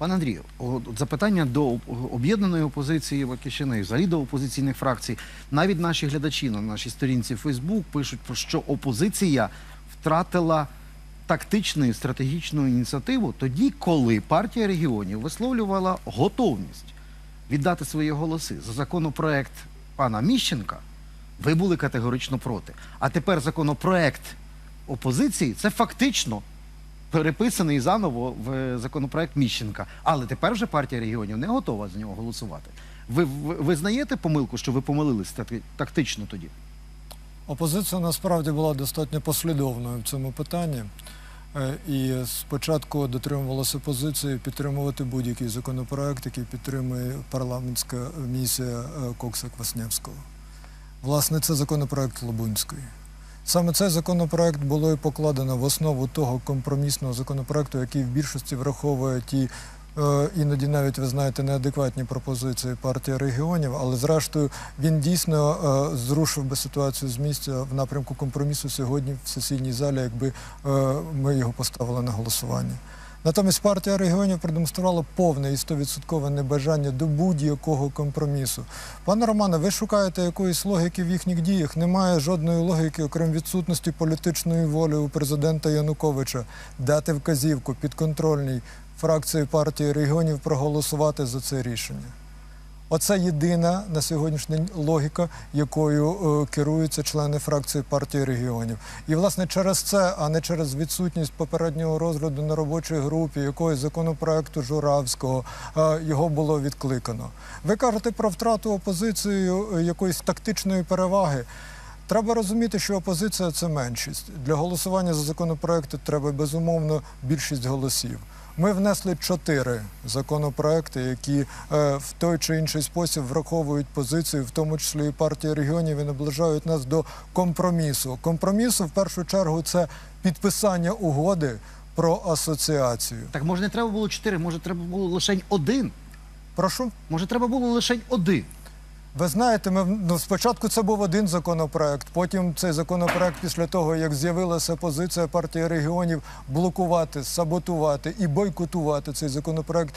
Пане Андрію, запитання до об'єднаної опозиції Батьківщини, взагалі до опозиційних фракцій. Навіть наші глядачі на нашій сторінці Фейсбук пишуть про що опозиція втратила тактичну і стратегічну ініціативу тоді, коли партія регіонів висловлювала готовність віддати свої голоси за законопроект пана Міщенка. Ви були категорично проти. А тепер законопроект опозиції це фактично переписаний заново в законопроект Міщенка. Але тепер вже партія регіонів не готова за нього голосувати. Ви, ви визнаєте помилку, що ви помилились тактично тоді? Опозиція насправді була достатньо послідовною в цьому питанні. Е, І спочатку дотримувалася позиції підтримувати будь-який законопроект, який підтримує парламентська місія е, Кокса Квасневського. Власне, це законопроект Лобунської. Саме цей законопроект було і покладено в основу того компромісного законопроекту, який в більшості враховує ті е, іноді навіть ви знаєте неадекватні пропозиції партії регіонів, але зрештою він дійсно е, зрушив би ситуацію з місця в напрямку компромісу сьогодні в сесійній залі, якби е, ми його поставили на голосування. Натомість партія регіонів продемонструвала повне і стовідсоткове небажання до будь-якого компромісу. Пане Романе, ви шукаєте якоїсь логіки в їхніх діях. Немає жодної логіки, окрім відсутності політичної волі у президента Януковича дати вказівку підконтрольній фракції партії регіонів проголосувати за це рішення. Оце єдина на сьогоднішній логіка, якою е, керуються члени фракції партії регіонів. І власне через це, а не через відсутність попереднього розгляду на робочій групі якогось законопроекту Журавського, е, його було відкликано. Ви кажете про втрату опозицією е, якоїсь тактичної переваги. Треба розуміти, що опозиція це меншість. Для голосування за законопроекти треба безумовно більшість голосів. Ми внесли чотири законопроекти, які е, в той чи інший спосіб враховують позицію, в тому числі і партії регіонів, і наближають нас до компромісу. Компромісу в першу чергу це підписання угоди про асоціацію. Так може не треба було чотири, може треба було лише один. Прошу. Може, треба було лише один. Ви знаєте, ми ну, спочатку це був один законопроект. Потім цей законопроект, після того як з'явилася позиція партії регіонів блокувати, саботувати і бойкотувати цей законопроект.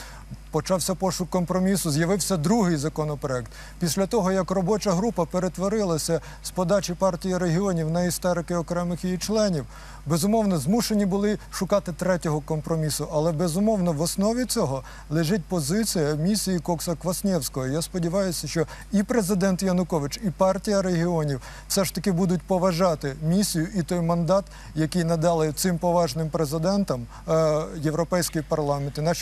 Почався пошук компромісу, з'явився другий законопроект. Після того, як робоча група перетворилася з подачі партії регіонів на істерики окремих її членів, безумовно змушені були шукати третього компромісу. Але безумовно в основі цього лежить позиція місії Кокса Кваснєвського. Я сподіваюся, що і президент Янукович, і партія регіонів все ж таки будуть поважати місію і той мандат, який надали цим поважним президентам е, Європейський парламент і наші